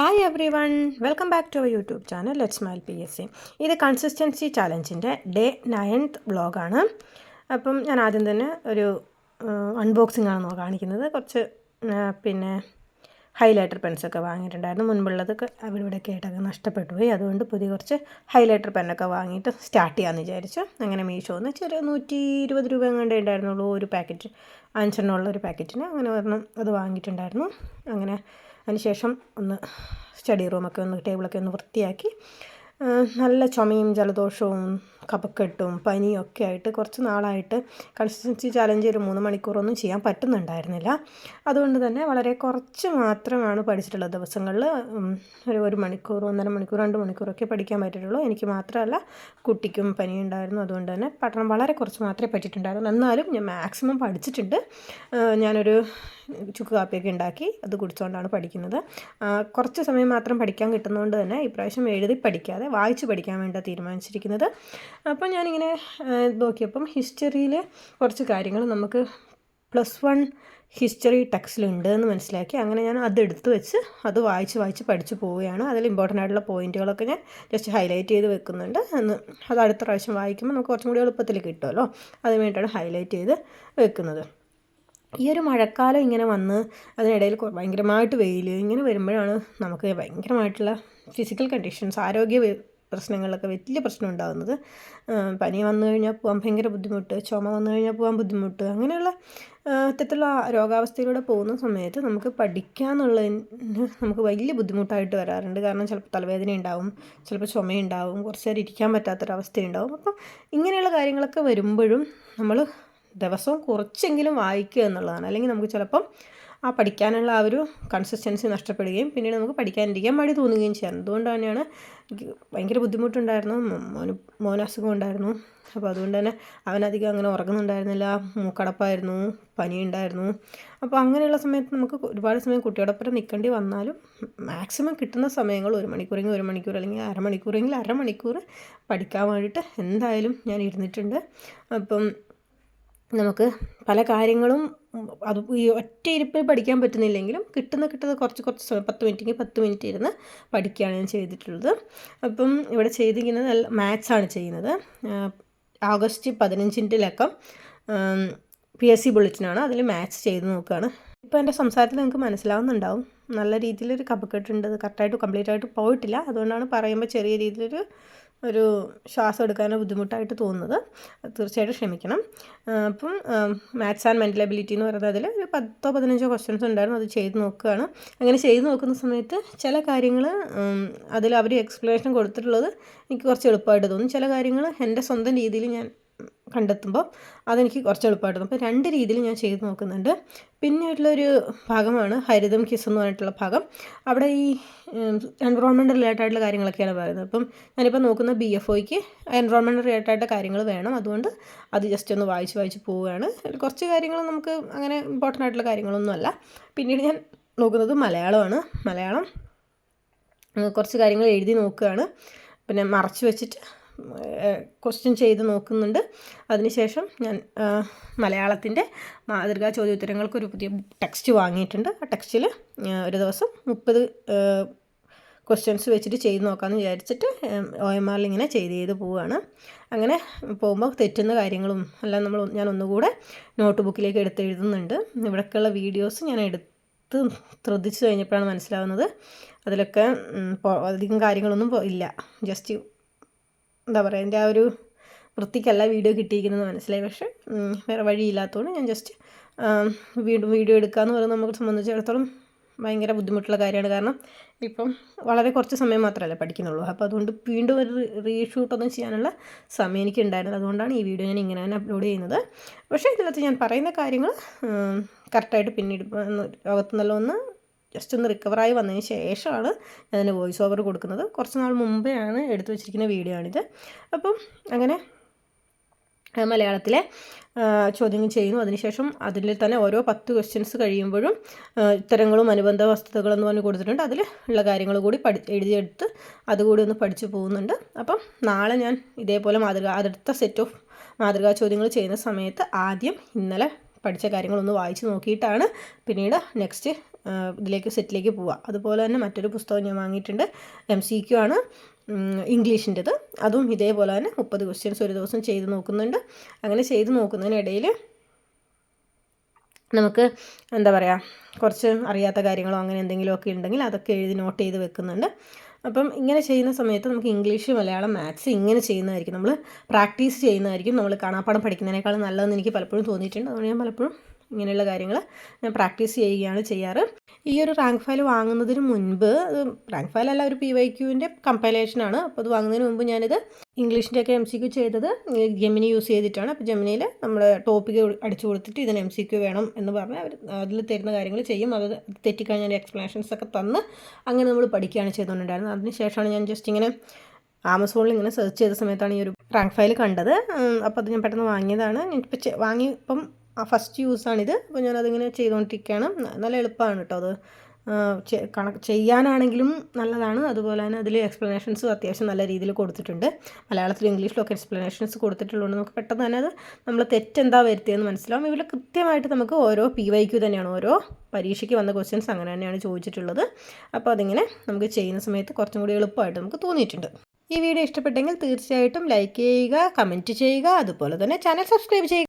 Hi everyone welcome back to our YouTube channel let smile P S C ഇത് consistency ചാലഞ്ചിന്റെ day ninth വ്ളോഗാണ് അപ്പം ഞാൻ ആദ്യം തന്നെ ഒരു അൺബോക്സിംഗ് ആണ് കാണിക്കുന്നത്. കുറച്ച് പിന്നെ ഹൈലൈറ്റർ പെൻസൊക്കെ വാങ്ങിയിട്ടുണ്ടായിരുന്നു. മുൻപുള്ളതൊക്കെ അവിടെ കേട്ടൊക്കെ നഷ്ടപ്പെട്ടു പോയി. അതുകൊണ്ട് പുതിയ കുറച്ച് ഹൈലൈറ്റർ പെന്നൊക്കെ വാങ്ങിയിട്ട് സ്റ്റാർട്ട് ചെയ്യാമെന്ന് വിചാരിച്ചു. അങ്ങനെ മീഷോന്ന് ചെറിയ നൂറ്റി ഇരുപത് രൂപ എങ്ങാണ്ടേ ഉണ്ടായിരുന്നുള്ളൂ. ഒരു പാക്കറ്റ് അഞ്ചെണ്ണമുള്ള ഒരു പാക്കറ്റിന് അങ്ങനെ ഒരെണ്ണം അത് വാങ്ങിയിട്ടുണ്ടായിരുന്നു. അങ്ങനെ അതിനുശേഷം ഒന്ന് സ്റ്റഡി റൂമൊക്കെ ഒന്ന് ടേബിളൊക്കെ ഒന്ന് വൃത്തിയാക്കി നല്ല ചുമയും ജലദോഷവും കഫക്കെട്ടും പനിയും ഒക്കെ ആയിട്ട് കുറച്ച് നാളായിട്ട് കൺസിസ്റ്റൻസി ചാലഞ്ച് ഒരു മൂന്ന് മണിക്കൂറൊന്നും ചെയ്യാൻ പറ്റുന്നുണ്ടായിരുന്നില്ല. അതുകൊണ്ട് തന്നെ വളരെ കുറച്ച് മാത്രമാണ് പഠിച്ചിട്ടുള്ളത് ദിവസങ്ങളിൽ ഒരു ഒരു മണിക്കൂർ ഒന്നര മണിക്കൂർ രണ്ട് മണിക്കൂറൊക്കെ പഠിക്കാൻ പറ്റിയിട്ടുള്ളൂ. എനിക്ക് മാത്രമല്ല കുട്ടിക്കും പനി ഉണ്ടായിരുന്നു അതുകൊണ്ട് തന്നെ പഠനം വളരെ കുറച്ച് മാത്രമേ പറ്റിയിട്ടുണ്ടായിരുന്നു എന്നാലും ഞാൻ മാക്സിമം പഠിച്ചിട്ടുണ്ട്. ഞാനൊരു ചുക്ക് കാപ്പിയൊക്കെ ഉണ്ടാക്കി അത് കുടിച്ചുകൊണ്ടാണ് പഠിക്കുന്നത്. കുറച്ച് സമയം മാത്രം പഠിക്കാൻ കിട്ടുന്നതുകൊണ്ട് തന്നെ ഇപ്രാവശ്യം എഴുതി പഠിക്കാതെ വായിച്ച് പഠിക്കാൻ വേണ്ടി തീരുമാനിച്ചിരിക്കുന്നത്. അപ്പോൾ ഞാനിങ്ങനെ നോക്കിയപ്പം ഹിസ്റ്ററിയിൽ കുറച്ച് കാര്യങ്ങൾ നമുക്ക് പ്ലസ് വൺ ഹിസ്റ്ററി ടെക്സ്റ്റിലുണ്ട് എന്ന് മനസ്സിലാക്കി അങ്ങനെ ഞാൻ അത് എടുത്ത് വെച്ച് അത് വായിച്ച് വായിച്ച് പഠിച്ചു പോവുകയാണ്. അതിൽ ഇമ്പോർട്ടന്റ് ആയിട്ടുള്ള പോയിന്റുകളൊക്കെ ഞാൻ ജസ്റ്റ് ഹൈലൈറ്റ് ചെയ്ത് വെക്കുന്നുണ്ട്. എന്ന് അത് അടുത്ത പ്രാവശ്യം വായിക്കുമ്പോൾ നമുക്ക് കുറച്ചും കൂടി എളുപ്പത്തിൽ കിട്ടുമല്ലോ. അതിന് വേണ്ടിയിട്ടാണ് ഹൈലൈറ്റ് ചെയ്ത് വെക്കുന്നത്. ഈ ഒരു മഴക്കാലം ഇങ്ങനെ വന്ന് അതിനിടയിൽ ഭയങ്കരമായിട്ട് വെയിൽ ഇങ്ങനെ വരുമ്പോഴാണ് നമുക്ക് ഭയങ്കരമായിട്ടുള്ള ഫിസിക്കൽ കണ്ടീഷൻസ് ആരോഗ്യ പ്രശ്നങ്ങളിലൊക്കെ വലിയ പ്രശ്നം ഉണ്ടാകുന്നത് പനി വന്നു കഴിഞ്ഞാൽ പോകാൻ ഭയങ്കര ബുദ്ധിമുട്ട് ചുമ വന്നു കഴിഞ്ഞാൽ പോകാൻ ബുദ്ധിമുട്ട് അങ്ങനെയുള്ള ഇത്തരത്തിലുള്ള രോഗാവസ്ഥയിലൂടെ പോകുന്ന സമയത്ത് നമുക്ക് പഠിക്കാന്നുള്ളതിന് നമുക്ക് വലിയ ബുദ്ധിമുട്ടായിട്ട് വരാറുണ്ട്. കാരണം ചിലപ്പോൾ തലവേദന ഉണ്ടാവും ചിലപ്പോൾ ചുമയുണ്ടാവും കുറച്ച് നേരം ഇരിക്കാൻ പറ്റാത്തൊരവസ്ഥയുണ്ടാവും. അപ്പം ഇങ്ങനെയുള്ള കാര്യങ്ങളൊക്കെ വരുമ്പോഴും നമ്മൾ ദിവസവും കുറച്ചെങ്കിലും വായിക്കുക എന്നുള്ളതാണ്. അല്ലെങ്കിൽ നമുക്ക് ചിലപ്പം ആ പഠിക്കാനുള്ള ആ ഒരു കൺസിസ്റ്റൻസി നഷ്ടപ്പെടുകയും പിന്നീട് നമുക്ക് പഠിക്കാനിരിക്കാൻ മടി തോന്നുകയും ചെയ്യാം അതുകൊണ്ട് തന്നെയാണ് എനിക്ക് ഭയങ്കര ബുദ്ധിമുട്ടുണ്ടായിരുന്നു. മോന് മോനസുഖം ഉണ്ടായിരുന്നു. അപ്പോൾ അതുകൊണ്ട് തന്നെ അവനധികം അങ്ങനെ ഉറങ്ങുന്നുണ്ടായിരുന്നില്ല. മൂക്കടപ്പായിരുന്നു പനിയുണ്ടായിരുന്നു അപ്പോൾ അങ്ങനെയുള്ള സമയത്ത് നമുക്ക് ഒരുപാട് സമയം കുട്ടിയോടൊപ്പം നിൽക്കേണ്ടി വന്നാലും മാക്സിമം കിട്ടുന്ന സമയങ്ങൾ ഒരു മണിക്കൂറെങ്കിൽ ഒരു മണിക്കൂർ അല്ലെങ്കിൽ അരമണിക്കൂറെങ്കിൽ അരമണിക്കൂർ പഠിക്കാൻ വേണ്ടിയിട്ട് എന്തായാലും ഞാൻ ഇരുന്നിട്ടുണ്ട്. അപ്പം നമുക്ക് പല കാര്യങ്ങളും അത് ഈ ഒറ്റ ഇരിപ്പിൽ പഠിക്കാൻ പറ്റുന്നില്ലെങ്കിലും കിട്ടുന്ന കിട്ടുന്ന കുറച്ച് കുറച്ച് സമയം പത്ത് മിനിറ്റെങ്കിൽ പത്ത് മിനിറ്റ് ഇരുന്ന് പഠിക്കുകയാണ് ഞാൻ ചെയ്തിട്ടുള്ളത്. അപ്പം ഇവിടെ ചെയ്തിരിക്കുന്നത് മാത്സ് ആണ് ചെയ്യുന്നത്. ഓഗസ്റ്റ് പതിനഞ്ചിന്റെ ലക്കം പി എസ് സി ബുള്ളറ്റിനാണ് അതിൽ മാത്സ് ചെയ്ത് നോക്കുകയാണ്. ഇപ്പോൾ എന്റെ സംസാരത്തിൽ നിങ്ങൾക്ക് മനസ്സിലാവുന്നുണ്ടാവും. നല്ല രീതിയിലൊരു കപക്കെട്ടുണ്ട് കറക്റ്റായിട്ട് കംപ്ലീറ്റ് ആയിട്ട് പോയിട്ടില്ല. അതുകൊണ്ടാണ് പറയുമ്പോൾ ചെറിയ രീതിയിലൊരു ഒരു ശ്വാസം എടുക്കാനോ ബുദ്ധിമുട്ടായിട്ട് തോന്നുന്നത്. തീർച്ചയായിട്ടും ക്ഷമിക്കണം. അപ്പം മാത്സ് ആൻഡ് മെന്റൽ എബിലിറ്റി എന്ന് പറയുന്നത് അതിൽ ഒരു പത്തോ പതിനഞ്ചോ ക്വസ്റ്റ്യൻസ് ഉണ്ടായിരുന്നു. അത് ചെയ്ത് നോക്കുകയാണ്. അങ്ങനെ ചെയ്ത് നോക്കുന്ന സമയത്ത് ചില കാര്യങ്ങൾ അതിൽ അവർ എക്സ്പ്ലനേഷൻ കൊടുത്തിട്ടുള്ളത് എനിക്ക് കുറച്ച് എളുപ്പമായിട്ട് തോന്നും. ചില കാര്യങ്ങൾ എന്റെ സ്വന്തം രീതിയിൽ ഞാൻ കണ്ടെത്തുമ്പോൾ അതെനിക്ക് കുറച്ച് എളുപ്പമായിട്ട് അപ്പോൾ രണ്ട് രീതിയിൽ ഞാൻ ചെയ്ത് നോക്കുന്നുണ്ട്. ഒരു ഭാഗമാണ് ഹരിതം കിസ് എന്ന് പറഞ്ഞിട്ടുള്ള ഭാഗം. അവിടെ ഈ എൻവറോൺമെന്റ് റിലേറ്റഡ് ആയിട്ടുള്ള കാര്യങ്ങളൊക്കെയാണ് പറയുന്നത്. അപ്പം ഞാനിപ്പോൾ നോക്കുന്ന ബി എഫ് ഒയ്ക്ക് എൻവറോൺമെന്റ് റിലേറ്റഡ് ആയിട്ട് കാര്യങ്ങൾ വേണം. അതുകൊണ്ട് അത് ജസ്റ്റ് ഒന്ന് വായിച്ച് വായിച്ച് പോവുകയാണ്. കുറച്ച് കാര്യങ്ങൾ നമുക്ക് അങ്ങനെ ഇമ്പോർട്ടന്റ് ആയിട്ടുള്ള കാര്യങ്ങളൊന്നുമല്ല പിന്നീട് ഞാൻ നോക്കുന്നത് മലയാളമാണ്. മലയാളം കുറച്ച് കാര്യങ്ങൾ എഴുതി നോക്കുകയാണ്. പിന്നെ മറച്ചു വെച്ചിട്ട് ക്വസ്റ്റ്യൻ ചെയ്ത് നോക്കുന്നുണ്ട്. അതിനുശേഷം ഞാൻ മലയാളത്തിന്റെ മാതൃകാ ചോദ്യോത്തരങ്ങൾക്കൊരു പുതിയ ടെക്സ്റ്റ് വാങ്ങിയിട്ടുണ്ട്. ആ ടെക്സ്റ്റിൽ ഒരു ദിവസം മുപ്പത് ക്വസ്റ്റ്യൻസ് വെച്ചിട്ട് ചെയ്ത് നോക്കാമെന്ന് വിചാരിച്ചിട്ട് ഒ എം ആറിൽ ഇങ്ങനെ ചെയ്ത് ചെയ്ത് പോവുകയാണ് അങ്ങനെ പോകുമ്പോൾ തെറ്റുന്ന കാര്യങ്ങളും എല്ലാം നമ്മൾ ഞാൻ ഒന്നുകൂടെ നോട്ട് ബുക്കിലേക്ക് എടുത്ത് എഴുതുന്നുണ്ട്. ഇവിടേക്കുള്ള വീഡിയോസ് ഞാൻ എടുത്ത് ശ്രദ്ധിച്ചു കഴിഞ്ഞപ്പോഴാണ് മനസ്സിലാവുന്നത്. അതിലൊക്കെ അധികം കാര്യങ്ങളൊന്നും ഇല്ല. ജസ്റ്റ് എന്താ പറയുക എന്റെ ആ ഒരു വൃത്തിക്കല്ല വീഡിയോ കിട്ടിയിരിക്കുന്നത് മനസ്സിലായി. പക്ഷേ വേറെ വഴിയില്ലാത്തതുകൊണ്ട് ഞാൻ ജസ്റ്റ് വീണ്ടും വീഡിയോ എടുക്കുക എന്ന് പറയുന്നത് നമുക്ക് സംബന്ധിച്ചിടത്തോളം ഭയങ്കര ബുദ്ധിമുട്ടുള്ള കാര്യമാണ്. കാരണം ഇപ്പം വളരെ കുറച്ച് സമയം മാത്രമല്ലേ പഠിക്കുന്നുള്ളൂ. അപ്പോൾ അതുകൊണ്ട് വീണ്ടും ഒരു റീഷൂട്ടൊന്നും ചെയ്യാനുള്ള സമയം എനിക്ക് ഉണ്ടായിരുന്നത് അതുകൊണ്ടാണ് ഈ വീഡിയോ ഞാൻ ഇങ്ങനെ തന്നെ അപ്ലോഡ് ചെയ്യുന്നത്. പക്ഷേ ഇതിനകത്ത് ഞാൻ പറയുന്ന കാര്യങ്ങൾ കറക്റ്റായിട്ട് പിന്നീട് അകത്തുനിന്നല്ലോ ഒന്ന് ജസ്റ്റ് ഒന്ന് റിക്കവറായി വന്നതിന് ശേഷമാണ് ഞാൻ വോയിസ് ഓവർ കൊടുക്കുന്നത്. കുറച്ച് നാൾ മുമ്പേ ആണ് എടുത്തു വെച്ചിരിക്കുന്ന വീഡിയോ ആണിത്. അപ്പം അങ്ങനെ മലയാളത്തിലെ ചോദ്യങ്ങൾ ചെയ്യുന്നു. അതിനുശേഷം അതിൽ തന്നെ ഓരോ പത്ത് ക്വസ്റ്റ്യൻസ് കഴിയുമ്പോഴും ഉത്തരങ്ങളും അനുബന്ധ വസ്തുതകളെന്ന് പറഞ്ഞ് കൊടുത്തിട്ടുണ്ട്. അതിൽ ഉള്ള കാര്യങ്ങൾ കൂടി പഠി എഴുതിയെടുത്ത് അതുകൂടി ഒന്ന് പഠിച്ചു പോകുന്നുണ്ട്. അപ്പം നാളെ ഞാൻ ഇതേപോലെ മാതൃക അടുത്ത സെറ്റ് ഓഫ് മാതൃകാ ചോദ്യങ്ങൾ ചെയ്യുന്ന സമയത്ത് ആദ്യം ഇന്നലെ പഠിച്ച കാര്യങ്ങളൊന്ന് വായിച്ച് നോക്കിയിട്ടാണ് പിന്നീട് നെക്സ്റ്റ് ഇതിലേക്ക് സെറ്റിലേക്ക് പോവുക അതുപോലെ തന്നെ മറ്റൊരു പുസ്തകം ഞാൻ വാങ്ങിയിട്ടുണ്ട്. എം സി ക്യു ആണ് ഇംഗ്ലീഷിന്റെത്. അതും ഇതേപോലെ തന്നെ മുപ്പത് ക്വസ്റ്റ്യൻസ് ഒരു ദിവസം ചെയ്ത് നോക്കുന്നുണ്ട്. അങ്ങനെ ചെയ്ത് നോക്കുന്നതിനിടയിൽ നമുക്ക് എന്താ പറയുക കുറച്ച് അറിയാത്ത കാര്യങ്ങളോ അങ്ങനെ എന്തെങ്കിലുമൊക്കെ ഉണ്ടെങ്കിൽ അതൊക്കെ എഴുതി നോട്ട് ചെയ്ത് വെക്കുന്നുണ്ട്. അപ്പം ഇങ്ങനെ ചെയ്യുന്ന സമയത്ത് നമുക്ക് ഇംഗ്ലീഷ് മലയാളം മാത്സ് ഇങ്ങനെ ചെയ്യുന്നതായിരിക്കും. നമ്മൾ പ്രാക്ടീസ് ചെയ്യുന്നതായിരിക്കും. നമ്മൾ കാണാപ്പാടം പഠിക്കുന്നതിനേക്കാളും നല്ലതെന്ന് എനിക്ക് പലപ്പോഴും തോന്നിയിട്ടുണ്ട്. അതുകൊണ്ട് ഞാൻ പലപ്പോഴും ഇങ്ങനെയുള്ള കാര്യങ്ങൾ ഞാൻ പ്രാക്ടീസ് ചെയ്യുകയാണ് ചെയ്യാറ്. ഈ ഒരു റാങ്ക് ഫയൽ വാങ്ങുന്നതിന് മുൻപ് റാങ്ക് ഫയൽ അല്ല ഒരു പി വൈ ക്യൂവിന്റെ കമ്പൈലേഷനാണ്. അപ്പോൾ അത് വാങ്ങുന്നതിന് മുമ്പ് ഞാനിത് ഇംഗ്ലീഷിന്റെ ഒക്കെ എം സി ക്യു ചെയ്തത് ജെമിനി യൂസ് ചെയ്തിട്ടാണ്. അപ്പോൾ ജെമിനിയിൽ നമ്മൾ ടോപ്പിക്ക് അടിച്ചു കൊടുത്തിട്ട് ഇതിന് എം സി ക്യു വേണം എന്ന് പറഞ്ഞാൽ അവർ അതിൽ തരുന്ന കാര്യങ്ങൾ ചെയ്യും. അത് തെറ്റിക്കഴിഞ്ഞാൽ എക്സ്പ്ലനേഷൻസ് ഒക്കെ തന്ന് അങ്ങനെ നമ്മൾ പഠിക്കുകയാണ് ചെയ്തുകൊണ്ടുണ്ടായിരുന്നത് അതിനുശേഷമാണ് ഞാൻ ജസ്റ്റ് ഇങ്ങനെ ആമസോണിൽ ഇങ്ങനെ സെർച്ച് ചെയ്ത സമയത്താണ് ഈ ഒരു റാങ്ക് ഫയൽ കണ്ടത്. അപ്പോൾ അത് ഞാൻ പെട്ടെന്ന് വാങ്ങിയതാണ്. ഇപ്പോൾ ചെ- വാങ്ങി ഇപ്പം ഫസ്റ്റ് യൂസാണിത് അപ്പോൾ ഞാനതിങ്ങനെ ചെയ്തുകൊണ്ടിരിക്കുകയാണ് നല്ല എളുപ്പമാണ് കേട്ടോ അത്. ആ, കണക്ക് ചെയ്യാനാണെങ്കിലും നല്ലതാണ്. അതുപോലെ തന്നെ അതിൽ എക്സ്പ്ലനേഷൻസും അത്യാവശ്യം നല്ല രീതിയിൽ കൊടുത്തിട്ടുണ്ട്. മലയാളത്തിലും ഇംഗ്ലീഷിലും ഒക്കെ എക്സ്പ്ലനേഷൻസ് കൊടുത്തിട്ടുള്ളതുകൊണ്ട് നമുക്ക് പെട്ടെന്ന് തന്നെ അത് നമ്മൾ തെറ്റെന്താ വരുത്തിയെന്ന് മനസ്സിലാവും. ഇവിടെ കൃത്യമായിട്ട് നമുക്ക് ഓരോ പി വൈ ക്യു തന്നെയാണ്. ഓരോ പരീക്ഷയ്ക്ക് വന്ന ക്വസ്റ്റ്യൻസ് അങ്ങനെ തന്നെയാണ് ചോദിച്ചിട്ടുള്ളത്. അപ്പോൾ അതിങ്ങനെ നമുക്ക് ചെയ്യുന്ന സമയത്ത് കുറച്ചും കൂടി എളുപ്പമായിട്ട് നമുക്ക് തോന്നിയിട്ടുണ്ട്. ഈ വീഡിയോ ഇഷ്ടപ്പെട്ടെങ്കിൽ തീർച്ചയായിട്ടും ലൈക്ക് ചെയ്യുക കമന്റ് ചെയ്യുക അതുപോലെ തന്നെ ചാനൽ സബ്സ്ക്രൈബ് ചെയ്യുക.